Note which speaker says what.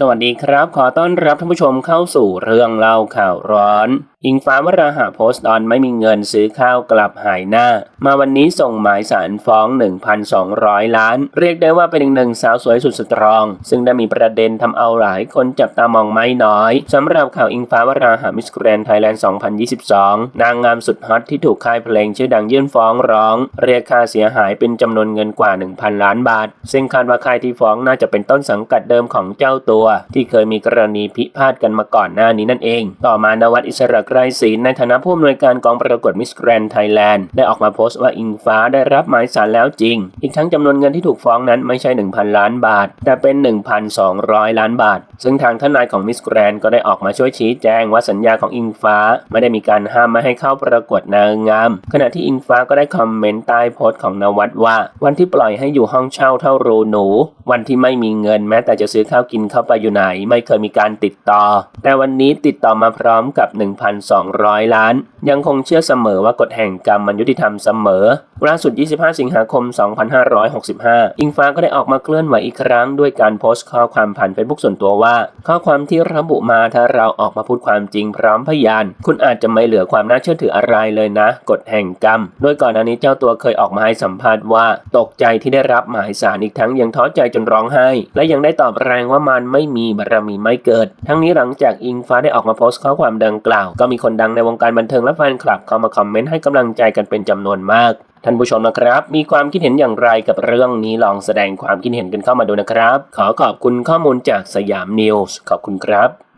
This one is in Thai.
Speaker 1: สวัสดีครับ ขอต้อนรับท่านผู้ชมเข้าสู่เรื่องเล่าข่าวร้อนอิงฟ้าวราหะโพสต์ตอนไม่มีเงินซื้อข้าวกลับหายหน้า มาวันนี้ส่งหมายสารฟ้อง 1,200 ล้าน เรียกได้ว่าเป็นอีกหนึ่งสาวสวยสุดสตรอง ซึ่งได้มีประเด็นทำเอาหลายคนจับตามองไม่น้อยสำหรับข่าวอิงฟ้าวราหะมิสแกรนไทยแลนด์ 2022 นางงามสุดฮอตที่ถูกค่ายเพลงชื่อดังยื่นฟ้องร้อง เรียกค่าเสียหายเป็นจำนวนเงินกว่า 1,000 ล้านบาท ซึ่งคาดว่าค่ายที่ฟ้องน่าจะเป็นต้นสังกัดเดิมของเจ้าตัว ที่เคยมีกรณีพิพาทกันมาก่อนหน้านี้นั่นเอง ต่อมานวัดอิสระไกรศรีในฐานะผู้อำนวยการกองประกวดมิสแกรนไทยแลนด์ได้ออกมาโพสต์ว่าอิงฟ้าได้รับหมายสารแล้วจริง อีกทั้งจำนวนเงินที่ถูกฟ้องนั้นไม่ใช่ 1,000 ล้านบาท แต่เป็น 1,200 ล้านบาท ซึ่งทางทนายของมิสแกรนก็ได้ออกมาช่วยชี้แจงว่าสัญญาของอิงฟ้าไม่ได้มีการห้ามไม่ให้เข้าประกวดนางงาม ขณะที่อิงฟ้าก็ได้คอมเมนต์ใต้โพสต์ของนวัดว่า วันที่ปล่อยให้อยู่ห้องเช่าเท่ารูหนู วันที่ไม่มีเงินแม้แต่จะซื้อข้าวกินเข้าไปอยู่ไหน ไม่เคยมีการติดต่อ แต่วันนี้ติดต่อมาพร้อมกับ1,200 ล้าน ยังคงเชื่อเสมอว่ากฎแห่งกรรมมันยุติธรรมเสมอล่าสุด 25 สิงหาคม 2565 อิงฟ้าก็ได้ออกมาเคลื่อนไหวอีกครั้งด้วยการโพสต์ข้อความผ่านเฟซบุ๊กส่วนตัวว่า ข้อความที่ระบุมาถ้าเราออกมาพูดความจริงพร้อมพยาน คุณอาจจะไม่เหลือความน่าเชื่อถืออะไรเลยนะ กฎแห่งกรรม โดยก่อนหน้านี้เจ้าตัวเคยออกมาให้สัมภาษณ์ว่า ตกใจที่ได้รับหมายสารอีกทั้งยังท้อใจจนร้องไห้ และยังได้ตอบแรงว่ามันไม่มีบารมีไม่เกิด ทั้งนี้หลังจากอิงฟ้าได้ออกมาโพสต์ข้อความดังกล่าวก็มีคนดังในวงการบันเทิงและแฟนคลับเข้ามาคอมเมนต์ให้กำลังใจกันเป็นจำนวนมาก ท่านผู้ชมนะครับ มีความคิดเห็นอย่างไรกับเรื่องนี้ลองแสดงความคิดเห็นกันเข้ามาดูนะครับ ขอขอบคุณข้อมูลจากสยามนิวส์ขอบคุณครับ